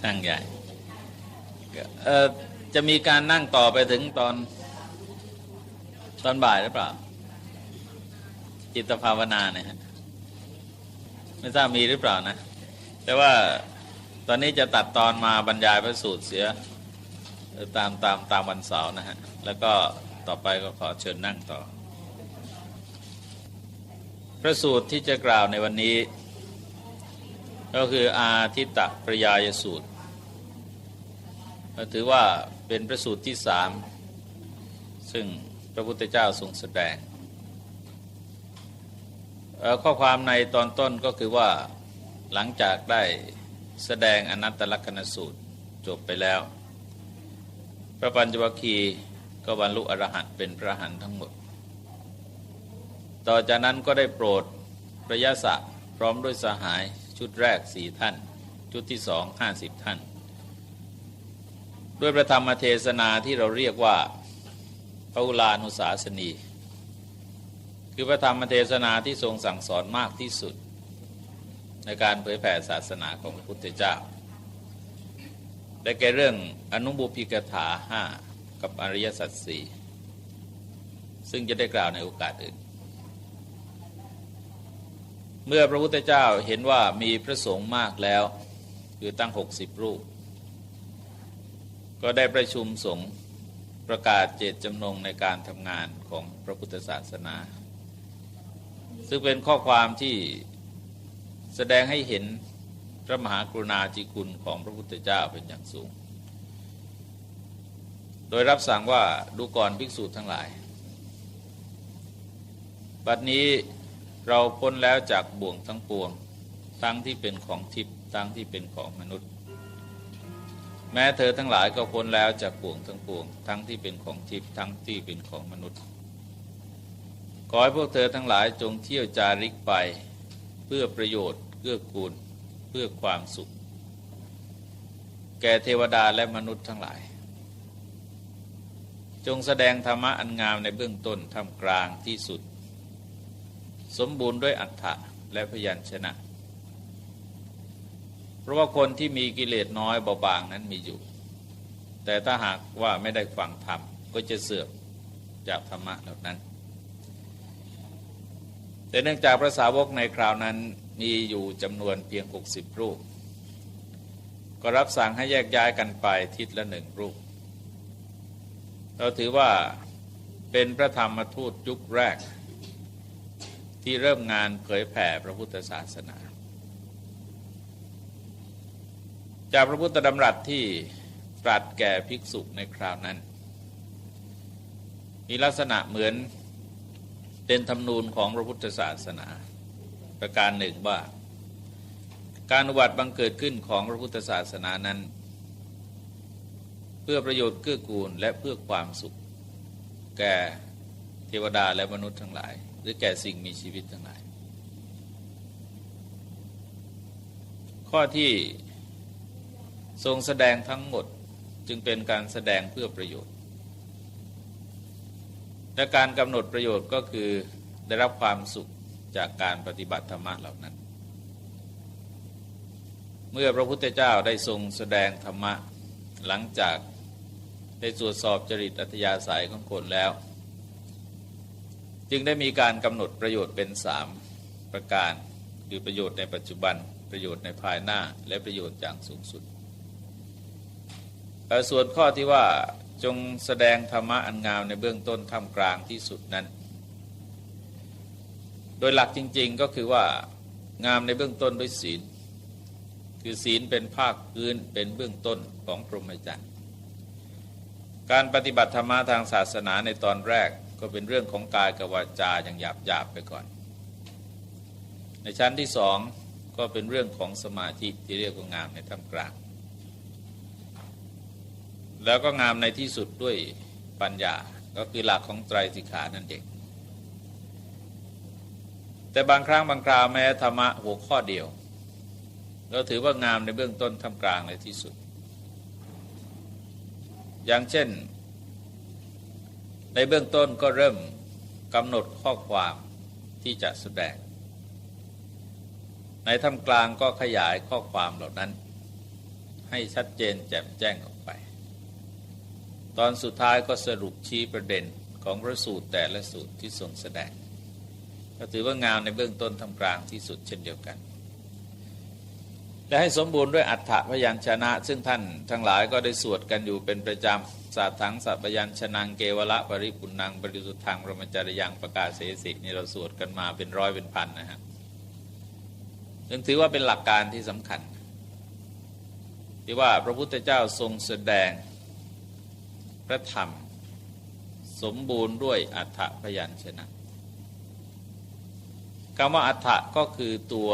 สร้างใหญ่จะมีการนั่งต่อไปถึงตอนตอนบ่ายหรือเปล่า จิตภาวนาเนี่ยฮะไม่ทราบมีหรือเปล่านะ แต่ว่าตอนนี้จะตัดตอนมาบรรยายพระสูตรเสียตามตามตามวันเสาร์นะฮะ แล้วก็ต่อไปก็ขอเชิญนั่งต่อ พระสูตรที่จะกล่าวในวันนี้ ก็คืออาทิตตปริยายสูตรถือว่าเป็นพระสูตรที่สามซึ่งพระพุทธเจ้าทรงแสดง ข้อความในตอนต้นก็คือว่าหลังจากได้แสดงอนัตตลกนสูตรจบไปแล้ว พระปัญจวัคคีย์ก็บรรลุอรหันต์เป็นพระหันทั้งหมด ต่อจากนั้นก็ได้โปรดพระยาศะพร้อมด้วยสหาย ชุดแรกสี่ท่าน ชุดที่สองห้าสิบท่าน ด้วยประธรรมเทศนาที่เราเรียกว่าพระอุลานุสาสนี คือพระธรรมเทศนาที่ทรงสั่งสอนมากที่สุด ในการเผยแผ่ศาสนาของพระพุทธเจ้า ได้แก่เรื่องอนุบุพิกถาห้ากับอริยสัจสี่ซึ่งจะได้กล่าวในโอกาสอื่น เมื่อพระพุทธเจ้าเห็นว่ามีพระสงฆ์มากแล้ว คือตั้งหกสิบรูป ก็ได้ประชุมสงฆ์ประกาศเจตจำนงในการทำงานของพระพุทธศาสนา ซึ่งเป็นข้อความที่แสดงให้เห็นพระมหากรุณาธิคุณของพระพุทธเจ้าเป็นอย่างสูง โดยรับสั่งว่าดูก่อนภิกษุทั้งหลาย บัดนี้ เราพ้นแล้วจากบ่วงทั้งปวง ทั้งที่เป็นของทิพย์ทั้งที่เป็นของมนุษย์ แม้เธอทั้งหลายก็พ้นแล้วจากบ่วงทั้งปวง ทั้งที่เป็นของทิพย์ทั้งที่เป็นของมนุษย์ขอให้พวกเธอทั้งหลายจงเที่ยวจาริกไป เพื่อประโยชน์เกื้อกูลเพื่อความสุข แก่เทวดาและมนุษย์ทั้งหลาย จงแสดงธรรมะอันงามในเบื้องต้นทำกลางที่สุด สมบูรณ์ด้วยอัฏฐะและพยัญชนะ เพราะว่าคนที่มีกิเลสน้อยเบาบางนั้นมีอยู่ แต่ถ้าหากว่าไม่ได้ฟังธรรมก็จะเสื่อมจากธรรมะเหล่านั้น แต่เนื่องจากพระสาวกในคราวนั้นมีอยู่จำนวนเพียง 60 รูป ก็รับสั่งให้แยกย้ายกันไปทิศละหนึ่งรูป เราถือว่าเป็นพระธรรมทูตยุคแรก ที่เริ่มงานเผยแผ่พระพุทธศาสนา จากพระพุทธดำรัสที่ตรัสแก่ภิกษุในคราวนั้น มีลักษณะเหมือนเป็นธรรมนูญของพระพุทธศาสนา ประการหนึ่งว่า การอุบัติบังเกิดขึ้นของพระพุทธศาสนานั้น เพื่อประโยชน์เกื้อกูลและเพื่อความสุข แก่เทวดาและมนุษย์ทั้งหลาย หรือแก่สิ่งมีชีวิตทั้งหลาย ข้อที่ทรงแสดงทั้งหมดจึงเป็นการแสดงเพื่อประโยชน์ และการกำหนดประโยชน์ก็คือได้รับความสุขจากการปฏิบัติธรรมะเหล่านั้น เมื่อพระพุทธเจ้าได้ทรงแสดงธรรมะหลังจากได้ตรวจสอบจริตอัธยาศัยของคนแล้ว จึงได้มีการกำหนดประโยชน์เป็นสามประการ คือประโยชน์ในปัจจุบัน ประโยชน์ในภายหน้า และประโยชน์อย่างสูงสุดส่วนข้อที่ว่าจงแสดงธรรมะอันงามในเบื้องต้นท่ามกลางที่สุดนั้น โดยหลักจริง ๆก็คือว่างามในเบื้องต้นด้วยศีล คือศีลเป็นภาคพื้นเป็นเบื้องต้นของพรหมจรรย์การปฏิบัติธรรมะทางศาสนาในตอนแรก ก็เป็นเรื่องของกายกับวาจาอย่างหยาบหยาบไปก่อน ในชั้นที่สองก็เป็นเรื่องของสมาธิที่เรียกว่างามในท่ามกลาง แล้วก็งามในที่สุดด้วยปัญญาก็คือหลักของไตรสิกขานั่นเองแต่บางครั้งบางคราวแม้ธรรมะหัวข้อเดียว เราถือว่างามในเบื้องต้นทำกลางในที่สุด อย่างเช่น ในเบื้องต้นก็เริ่มกำหนดข้อความที่จะแสดง ในทำกลางก็ขยายข้อความเหล่านั้น ให้ชัดเจนแจ่มแจ้งออกไป ตอนสุดท้ายก็สรุปชี้ประเด็นของพระสูตรแต่ละสูตรที่ทรงแสดง ก็ถือว่างามในเบื้องต้นทำกลางที่สุดเช่นเดียวกัน และให้สมบูรณ์ด้วยอัฏฐพยัญชนะ ซึ่งท่านทั้งหลายก็ได้สวดกันอยู่เป็นประจำสาถังสัพยัญชนะเกวละปริปุนังปริสุทธังรหมจารยังประกาศเสสินี่เราสวดกันมาเป็นร้อยเป็นพันนะฮะจึงถือว่าเป็นหลักการที่สำคัญ ที่ว่าพระพุทธเจ้าทรงแสดงพระธรรม สมบูรณ์ด้วยอัฏฐพยัญชนะคำว่าอัฏฐก็คือตัว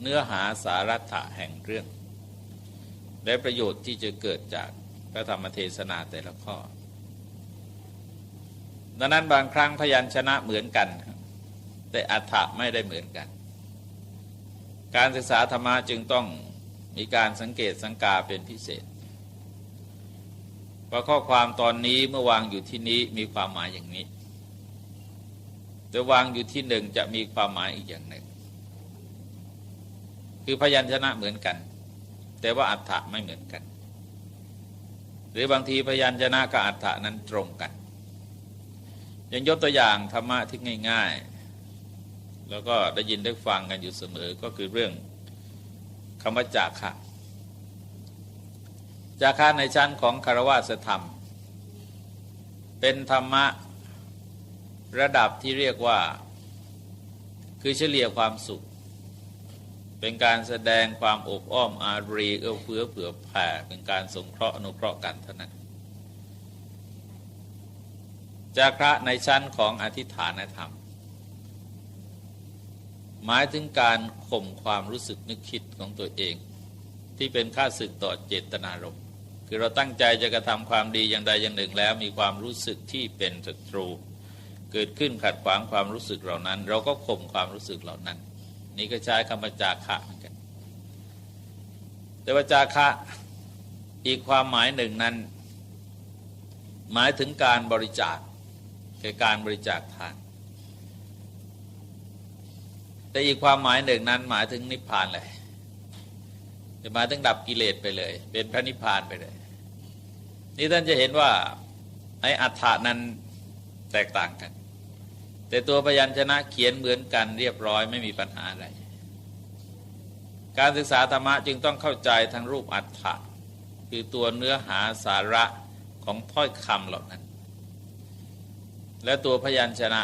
เนื้อหาสาระแห่งเรื่อง และประโยชน์ที่จะเกิดจากพระธรรมเทศนาแต่ละข้อ ดังนั้นบางครั้งพยัญชนะเหมือนกัน แต่อัฏฐะไม่ได้เหมือนกัน การศึกษาธรรมะจึงต้องมีการสังเกตสังกาเป็นพิเศษว่าข้อความตอนนี้เมื่อวางอยู่ที่นี้มีความหมายอย่างนี้แต่วางอยู่ที่หนึ่งจะมีความหมายอีกอย่างหนึ่ง คือพยัญชนะเหมือนกัน แต่ว่าอัฏฐะไม่เหมือนกัน หรือบางทีพยัญชนะกับอัฏฐะนั้นตรงกันย่างยกตัวอย่างธรรมะที่ง่าย ๆ แล้วก็ได้ยินได้ฟังกันอยู่เสมอก็คือเรื่องคำว่าจากะจาคะในชั้นของคารวะธรรม เป็นธรรมะระดับที่เรียกว่า คือเฉลี่ยความสุข เป็นการแสดงความอบอ้อมอารีเอื้อเฟื้อเผื่อแผ่เป็นการสงเคราะห์อนุเคราะห์กันเท่านั้นจาคะในชั้นของอธิฐานธรรม หมายถึงการข่มความรู้สึกนึกคิดของตัวเอง ที่เป็นค่าศึกต่อเจตนารมณ์คือเราตั้งใจจะกระทำความดีอย่างใดอย่างหนึ่งแล้วมีความรู้สึกที่เป็นศัตรู เกิดขึ้นขัดขวางความรู้สึกเหล่านั้น เราก็ข่มความรู้สึกเหล่านั้น นี่ก็ใช้คำว่าจาคะเหมือนกัน แต่ว่าจาคะอีกความหมายหนึ่งนั้น หมายถึงการบริจาคคือการบริจาคทาน แต่อีกความหมายหนึ่งนั้น หมายถึงนิพพานเลยจะมาถึงดับกิเลสไปเลย เป็นพระนิพพานไปเลย นี่ท่านจะเห็นว่าไอ้อัฏฐานั้นแตกต่างกัน แต่ตัวพยัญชนะเขียนเหมือนกันเรียบร้อยไม่มีปัญหาอะไร การศึกษาธรรมะจึงต้องเข้าใจทั้งรูปอัฏฐะคือตัวเนื้อหาสาระของถ้อยคำเหล่านั้น และตัวพยัญชนะ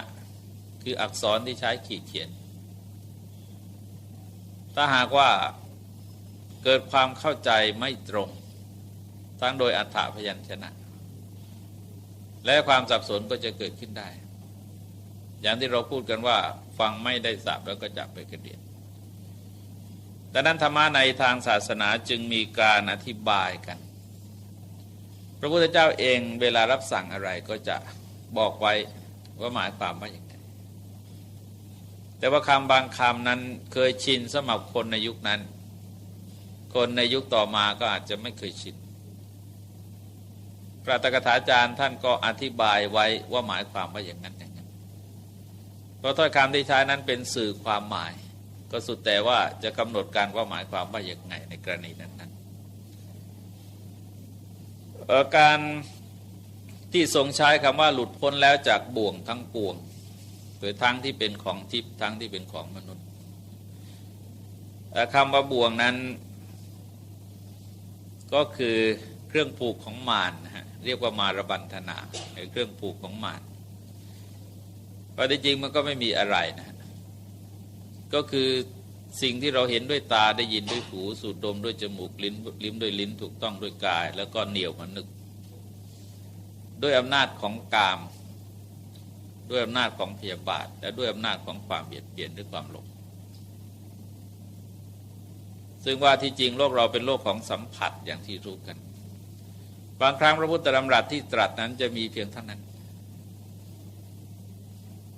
คืออักษรที่ใช้ขีดเขียน ถ้าหากว่าเกิดความเข้าใจไม่ตรง ทั้งโดยอัฏฐพยัญชนะ และความสับสนก็จะเกิดขึ้นได้ อย่างที่เราพูดกันว่า ฟังไม่ได้สับแล้วก็จับไปกระเดียนดังนั้นธรรมะในทางศาสนาจึงมีการอธิบายกัน พระพุทธเจ้าเองเวลารับสั่งอะไรก็จะบอกไว้ว่าหมายความว่าอย่างไรแต่ว่าคำบางคำนั้นเคยชินสำหรับคนในยุคนั้น คนในยุคต่อมาก็อาจจะไม่เคยชินพระตกถาจารย์ท่านก็อธิบายไว้ว่าหมายความว่าอย่างนั้นอย่างนั้น เพราะถ้อยคำที่ใช้นั้นเป็นสื่อความหมาย ก็สุดแต่ว่าจะกำหนดการว่าหมายความว่าอย่างไงในกรณีนั้นนั้นการที่ทรงใช้คำว่าหลุดพ้นแล้วจากบ่วงทั้งปวงโดยทั้งที่เป็นของทิพย์ทั้งที่เป็นของมนุษย์คำว่าบ่วงนั้น ก็คือเครื่องผูกของมารนะฮะเรียกว่ามารบันธนาเครื่องผูกของมาร พราะจริงมันก็ไม่มีอะไรนะ ก็คือสิ่งที่เราเห็นด้วยตาได้ยินด้วยหูสูดดมด้วยจมูกลิ้นลิ้มด้วยลิ้นถูกต้องด้วยกาย แล้วก็เหนียวมันนึก ด้วยอำนาจของกาม ด้วยอำนาจของพยาบาท และด้วยอำนาจของความเบียดเบียนด้วยความหลงซึ่งว่าที่จริงโลกเราเป็นโลกของสัมผัสอย่างที่รู้กัน บางครั้งพระพุทธธรรมรัตที่ตรัสนั้นจะมีเพียงเท่านั้น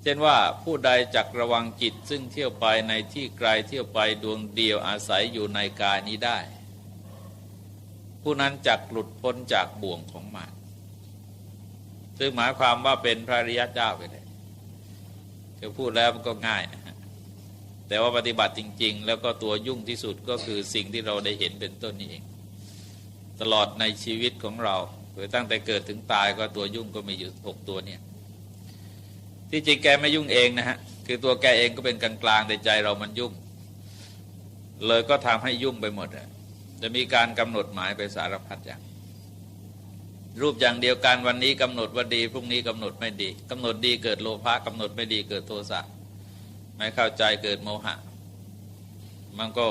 เช่นว่าผู้ใดจักระวังจิตซึ่งเที่ยวไปในที่ไกลเที่ยวไปดวงเดียวอาศัยอยู่ในกายนี้ได้ ผู้นั้นจักหลุดพ้นจากบ่วงของมารซึ่งหมายความว่าเป็นพระริยเจ้าไปเลยคือพูดแล้วมันก็ง่ายนะแต่ว่าปฏิบัติจริง ๆ แล้วก็ตัวยุ่งที่สุดก็คือสิ่งที่เราได้เห็นเป็นต้นนี้เอง ตลอดในชีวิตของเราโดยตั้งแต่เกิดถึงตายก็ตัวยุ่งก็มีอยู่หกตัวเนี่ย ที่จริงแกไม่ยุ่งเองนะฮะคือตัวแกเองก็เป็นกลางๆแต่ใจเรามันยุ่ง เลยก็ทำให้ยุ่งไปหมดอะจะมีการกำหนดหมายไปสารพัดอย่าง รูปอย่างเดียวกันวันนี้กำหนดว่าดีพรุ่งนี้กำหนดไม่ดีกำหนดดีเกิดโลภะกำหนดไม่ดีเกิดโทสะไม่เข้าใจเกิดโมหะ มันก็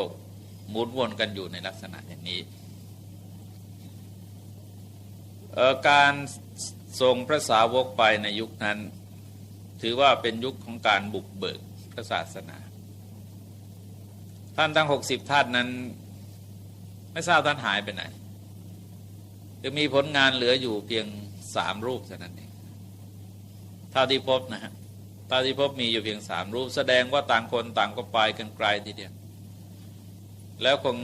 หมุนวนกันอยู่ในลักษณะอย่างนี้การส่งพระสาวกไปในยุคนั้น ถือว่าเป็นยุคของการบุกเบิกพระศาสนา ท่านทั้งหกสิบท่านนั้น ไม่ทราบท่านหายไปไหนจะมีผลงานเหลืออยู่เพียงสามรูปเท่านั้นเองท่าที่พบนะฮะท่าที่พบมีอยู่เพียงสามรูป แสดงว่าต่างคนต่างก็ไปกันไกลทีเดียวแล้วคง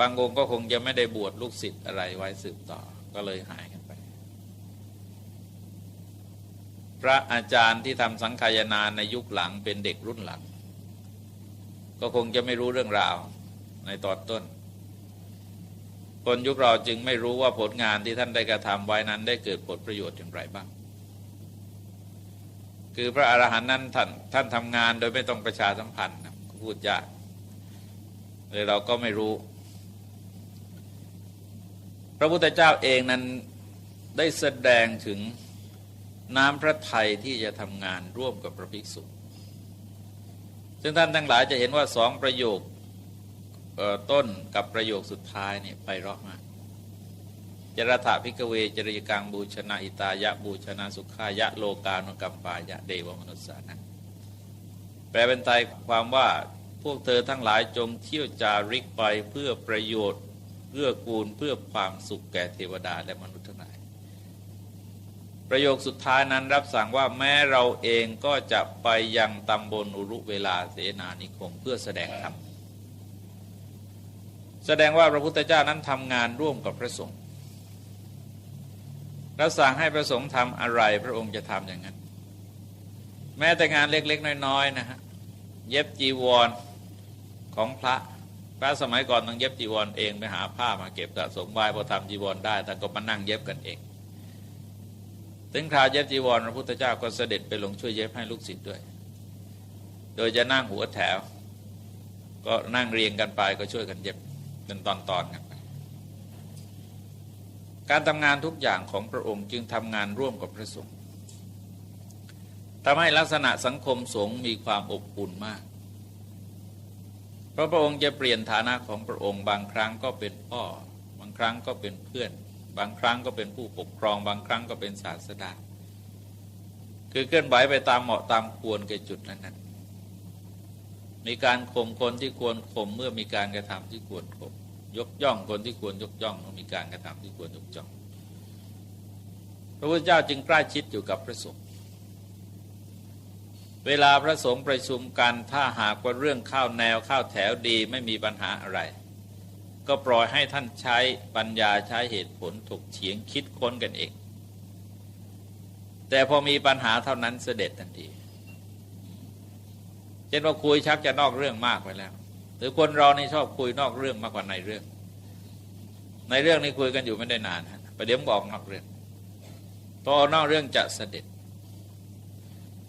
บางองค์ก็คงจะไม่ได้บวชลูกศิษย์อะไรไว้สืบต่อก็เลยหายกันไป พระอาจารย์ที่ทำสังขายนาในยุคหลังเป็นเด็กรุ่นหลัง ก็คงจะไม่รู้เรื่องราวในตอนต้น คนยุคเราจึงไม่รู้ว่าผลงานที่ท่านได้กระทำไว้นั้นได้เกิดผลประโยชน์อย่างไรบ้าง คือพระอรหันต์นั้นท่านท่านทำงานโดยไม่ต้องประชาสัมพันธ์พูดยากเลยเราก็ไม่รู้ พระพุทธเจ้าเองนั้นได้แสดงถึง น้ำพระทัยที่จะทำงานร่วมกับพระภิกษุ ซึ่งท่านทั้งหลายจะเห็นว่าสองประโยคต้นกับประโยคสุดท้ายเนี่ยไปเราะมากจรถาพิกเวจริยกังบูชนะอิตายะบูชนะสุขายะโลกาโนกัมปายะเดวมนุษสานะแปลเป็นไทยความว่าพวกเธอทั้งหลายจงเที่ยวจาริกไปเพื่อประโยชน์เพื่อกูลเพื่อความสุขแก่เทวดาและมนุษย์ทั้งหลาย ประโยคสุดท้ายนั้นรับสั่งว่าแม้เราเองก็จะไปยังตำบลอุรุเวลาเสนานิคมเพื่อแสดงธรรมแสดงว่าพระพุทธเจ้านั้นทำงานร่วมกับพระสงฆ์แล้วสั่งให้พระสงฆ์ทำอะไรพระองค์จะทำอย่างนั้น แม้แต่งานเล็กๆ น้อยๆนะฮะเย็บจีวรของพระพระสมัยก่อนต้องเย็บจีวรเองไปหาผ้ามาเก็บสะสมไว้พอทำจีวรได้ท่าก็มานั่งเย็บกันเอง ถึงคราวเย็บจีวรพระพุทธเจ้าก็เสด็จไปลงช่วยเย็บให้ลูกศิษย์ด้วย โดยจะนั่งหัวแถว ก็นั่งเรียงกันไปก็ช่วยกันเย็บเป็นตอนๆกันไปการทำงานทุกอย่างของพระองค์จึงทำงานร่วมกับพระสงฆ์ทำให้ลักษณะสังคมสงฆ์มีความอบอุ่นมาก เพราะพระองค์จะเปลี่ยนฐานะของพระองค์บางครั้งก็เป็นพ่อ บางครั้งก็เป็นเพื่อน บางครั้งก็เป็นผู้ปกครอง บางครั้งก็เป็นศาสดา คือเคลื่อนไหวไปตามเหมาะตามควรแก่จุดนั้นๆมีการข่มคนที่ควรข่มเมื่อมีการกระทำที่ควรข่มยกย่องคนที่ควรยกย่องต้องมีการกระทำที่ควรยกย่อง พระพุทธเจ้าจึงใกล้ชิดอยู่กับพระสงฆ์เวลาพระสงฆ์ประชุมกันถ้าหากว่าเรื่องข้าวแนวข้าวแถวดีไม่มีปัญหาอะไร ก็ปล่อยให้ท่านใช้ปัญญาใช้เหตุผลถกเถียงคิดค้นกันเอง แต่พอมีปัญหาเท่านั้นเสด็จทันทีเช่นว่าคุยชักจะนอกเรื่องมากไปแล้ว หรือคนเราในชอบคุยนอกเรื่องมากกว่าในเรื่อง ในเรื่องนี้คุยกันอยู่ไม่ได้นานฮะประเดี๋ยวบอกนอกเรื่องพอนอกเรื่องจะเสด็จ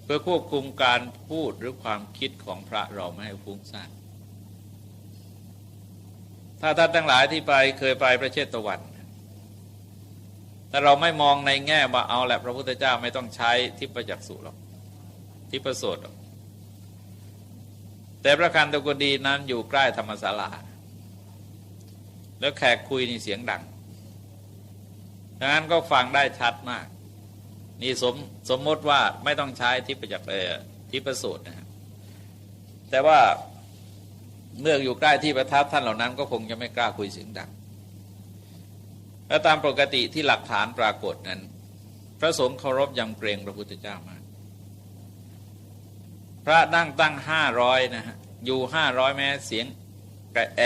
เพื่อควบคุมการพูดหรือความคิดของพระเราไม่ให้ฟุ้งซ่าน ถ้าท่านทั้งหลายที่ไปเคยไปประเทศตะวันแต่เราไม่มองในแง่ว่าเอาแหละพระพุทธเจ้าไม่ต้องใช้ทิพจักษุหรอกทิพโสดหรอกแต่พระคันตะกดีนั้นอยู่ใกล้ธรรมศาลา แล้วแขกคุยนี่เสียงดังดังนั้นก็ฟังได้ชัดมาก นี่สมสมมติว่าไม่ต้องใช้ทิพจักเอทิพสูตรนะครับแต่ว่า เมื่ออยู่ใกล้ที่ประทับท่านเหล่านั้นก็คงจะไม่กล้าคุยเสียงดังและตามปกติที่หลักฐานปรากฏนั้น พระสงฆ์เคารพยำเกรงพระพุทธเจ้ามาก พระนั่งตั้งห้าร้อยนะฮะอยู่ห้าร้อยแม้เสียงกระแอ